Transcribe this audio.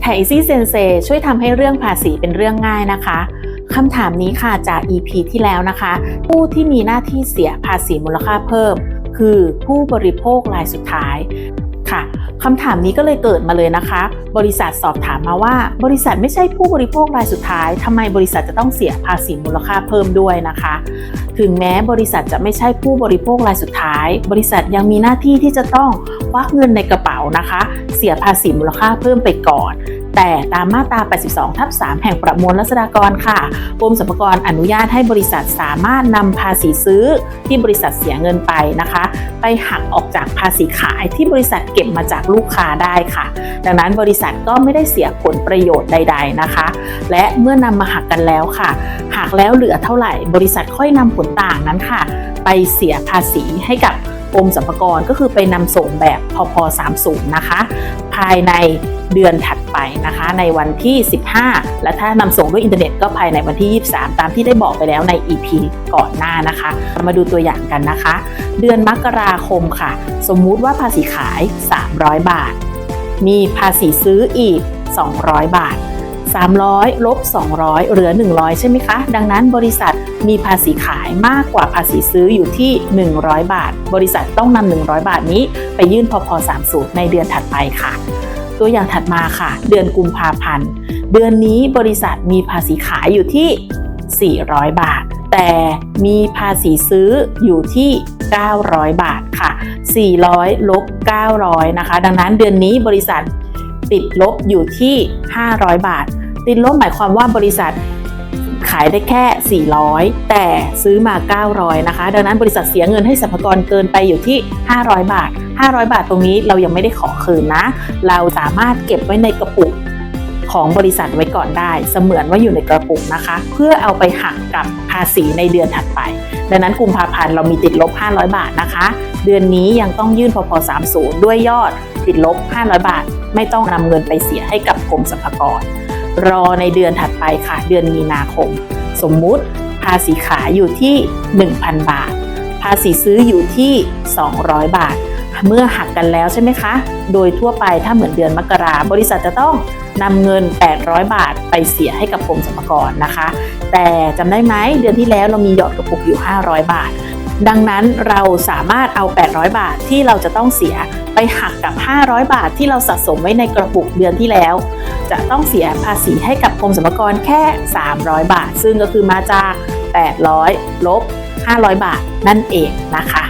ไทซี่เซนเซช่วยทำให้เรื่องภาษีเป็นเรื่องง่ายนะคะคำถามนี้ค่ะจาก EP ที่แล้วนะคะ ผู้ที่มีหน้าที่เสียภาษีมูลค่าเพิ่ม คือผู้บริโภครายสุดท้าย ค่ะคำถามนี้ก็เลยเกิดมาเลยนะคะ บริษัทสอบถามมาว่า บริษัทไม่ใช่ผู้บริโภครายสุดท้ายทำไมบริษัทจะต้องเสียภาษีมูลค่าเพิ่มด้วยนะคะ ถึงแม้บริษัทจะไม่ใช่ผู้บริโภครายสุดท้าย บริษัทยังมีหน้าที่ที่จะต้องควักเงินในกระเป๋านะคะ เสียภาษีมูลค่าเพิ่มไปก่อน แต่ตามมาตรา 82 ทับ 3 แห่งประมวลรัษฎากรค่ะ กรมสรรพากรอนุญาตให้บริษัทสามารถนำภาษีซื้อที่บริษัทเสียเงินไปนะคะ ไปหักออกจากภาษีขายที่บริษัทเก็บมาจากลูกค้าได้ค่ะ ดังนั้นบริษัทก็ไม่ได้เสียผลประโยชน์ใด ๆนะคะ และเมื่อนำมาหักกันแล้วค่ะหากแล้วเหลือเท่าไหร่ บริษัทค่อยนำผลต่างนั้นค่ะ ไปเสียภาษีให้กับ กรมสรรพากรก็คือไปนำส่งแบบพพ30นะคะ ภายในเดือนถัดไปนะคะ ในวันที่ 15 และถ้านำส่งด้วยอินเทอร์เน็ตก็ภายในวันที่ 23 ตามที่ได้บอกไปแล้วใน EP ก่อนหน้านะคะ มาดูตัวอย่างกันนะคะ เดือนมกราคมค่ะ สมมุติว่าภาษีขาย 300 บาท มีภาษีซื้ออีก 200 บาท 300 ลบ 200 เหลือ 100 ใช่ไหมคะ ดังนั้นบริษัทมีภาษีขายมากกว่าภาษีซื้ออยู่ที่ 100 บาท บริษัทต้องนำ100 บาทนี้ ไปยื่นพพ30 ในเดือนถัดไปค่ะ ตัวอย่างถัดมาค่ะ เดือนกุมภาพันธ์ เดือนนี้บริษัทมีภาษีขายอยู่ที่ 400 บาท แต่มีภาษีซื้ออยู่ที่ 900 บาทค่ะ 400 ลบ 900 นะคะ ดังนั้นเดือนนี้บริษัทติดลบอยู่ที่ 500 บาท ติดลบหมายความว่าบริษัทขายได้แค่ 400 แต่ซื้อมา 900 นะคะ ดังนั้นบริษัทเสียเงินให้สรรพากรเกินไปอยู่ที่ 500 บาท 500 บาทตรงนี้เรายังไม่ได้ขอคืนนะ เราสามารถเก็บไว้ในกระปุกของบริษัทไว้ก่อนได้ เสมือนว่าอยู่ในกระปุกนะคะ เพื่อเอาไปหักกับภาษีในเดือนถัดไป ดังนั้นกุมภาพันธ์เรามีติดลบ 500 บาทนะคะ เดือนนี้ยังต้องยื่นพพ30 ด้วยยอดติดลบ 500 บาท ไม่ต้องนำเงินไปเสียให้กับกรมสรรพากร รอในเดือนถัดไปค่ะ เดือนมีนาคม สมมุติภาษีขายอยู่ที่ 1,000 บาท ภาษีซื้ออยู่ที่ 200 บาท เมื่อหักกันแล้วใช่ไหมคะ โดยทั่วไปถ้าเหมือนเดือนมกราบริษัทจะต้องนำเงิน 800 บาทไปเสียให้กับกรมสรรพากรนะคะ แต่จำได้ไหมเดือนที่แล้วเรามีหยอดกระปุกอยู่ 500 บาท ดังนั้นเราสามารถเอา 800 บาทที่เราจะต้องเสียไปหักกับ 500 บาทที่เราสะสมไว้ในกระปุกเดือนที่แล้ว จะต้องเสียภาษีให้กับกรมสรรพากรแค่ 300 บาท ซึ่งก็คือมาจาก 800 ลบ 500 บาทนั่นเองนะคะ